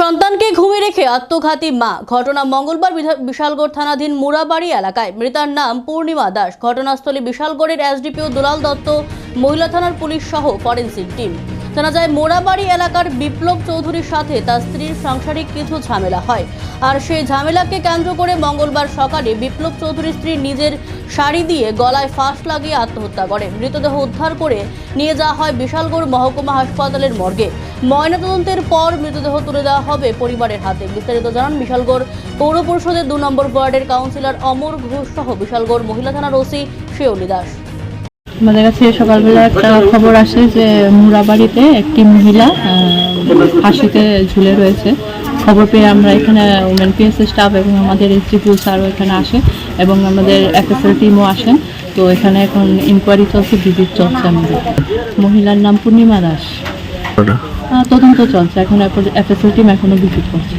সন্তানকে ঘুমিয়ে রেখে আত্মঘাতী মা। ঘটনা মঙ্গলবার বিশালগড় থানাধীন মুরাবাড়ি এলাকায়। মৃতার নাম পূর্ণিমা দাস। ঘটনাস্থলে বিশালগড়ের এসডিপিও দুলাল দত্ত, মহিলা থানার পুলিশ সহ ফরেন্সিক টিম। জানা যায়, মোড়াবাড়ি এলাকার বিপ্লব চৌধুরীর সাথে তার স্ত্রীর সাংসারিক কিছু ঝামেলা হয়। আর সেই ঝামেলাকে কেন্দ্র করে মঙ্গলবার সকালে বিপ্লব চৌধুরীর স্ত্রী নিজের শাড়ি দিয়ে গলায় ফাঁস লাগিয়ে আত্মহত্যা করে। মৃতদেহ উদ্ধার করে নিয়ে যাওয়া হয় বিশালগড় মহকুমা হাসপাতালের মর্গে। ময়নাতদন্তের পর মৃতদেহ তুলে দেওয়া হবে পরিবারের হাতে। বিস্তারিত জানান, বিশালগড় পৌর পরিষদের দু নম্বর ওয়ার্ডের কাউন্সিলর অমর ঘোষ সহ বিশালগড় মহিলা থানার ওসি শেওলি দাস। আমাদের কাছে সকালবেলা একটা খবর আসে যে মুরাবাড়িতে একটি মহিলা ফাঁসিতে ঝুলে রয়েছে। খবর পেয়ে আমরা এখানে উমেন পিএস স্টাফ এবং আমাদের এসডিপিউ স্যারও এখানে আসে এবং আমাদের এফএসএল টিমও আসেন। তো এখানে এখন ইনকোয়ারি চলছে ভিজিট চলছে আমাদের। মহিলার নাম পূর্ণিমা দাস। তদন্ত চলছে। এখন এফএসএল টিম এখনও ভিজিট করছে।